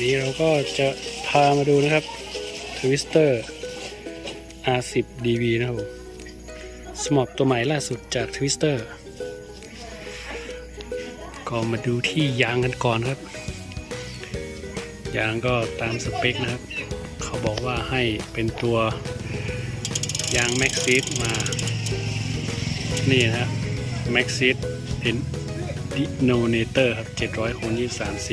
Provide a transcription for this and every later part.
นี้เราก็จะพามาดูนะครับ Twister R10 DV นะครับผมสมอบตัวใหม่ล่าสุดจาก Twister ก็มาดูที่ยางกันก่อนครับ ยางก็ตามสเปคนะครับ เขาบอกว่าให้เป็นตัวยาง Max s e e d มา นี่นะครับ Max s e e d เป็น Denominator ครับ700คูณ23 C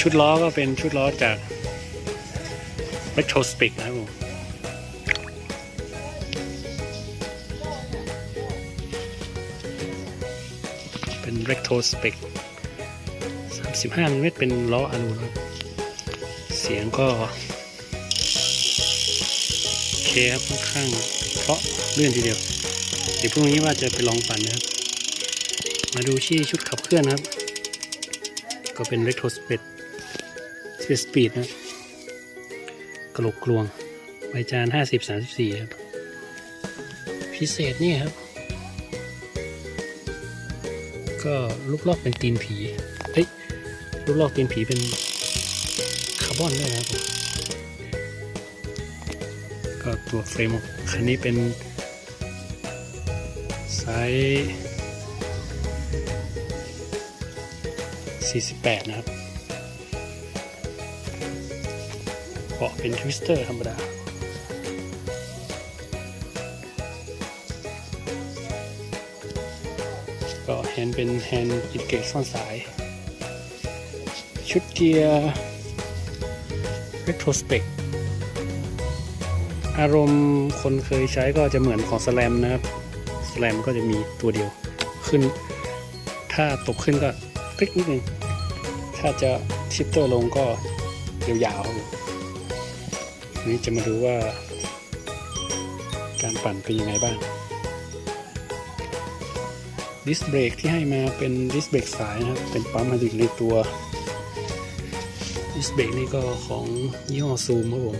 ชุดล้อก็เป็นชุดล้อจาก Retrospec นะครับผมเป็น Retrospec 35มิลลิเมตรเป็นล้ออลูนะครับเสียงก็โอเคครับค่อนข้างเพราะเลื่อนทีเดียว เดี๋ยวพรุ่งนี้ว่าจะไปลองปั่นนะครับ มาดูที่ชุดขับเคลื่อนครับ ก็เป็น Retro Speed Speed Speed นะกระโหลกกลวงใบจาน50 34ครับ พิเศษนี่ครับ ก็ลูกลอกเป็นตีนผี เฮ้ย ลูกลอกตีนผีเป็นคาร์บอนด้วยนะครับผมก็ตัวเฟรมคันนี้เป็นไซส์48 นะครับาะเป็นทวิสเตอร์ธรรมดา ก็แฮนด์เป็นแฮนด์อินเกตซ่อนสาย ชุดเกียร์ Retrospect อารมณ์คนเคยใช้ก็จะเหมือนของสแลมนะครับสแลมก็จะมีตัวเดียวขึ้น ถ้าตกขึ้นก็คลิกนิดนึงถ้าจะชิปตัวลงก็ยาวๆครับผมวั นี้จะมาดูว่า การปั่นเป็นยังไงบ้างดิสเบรกที่ให้มาเป็นดิสเบรกสายนะครับ เป็นปั๊มมาอยู่ในตัวดิสเบรกนี่ก็ของยี่ห้อซูมครับผม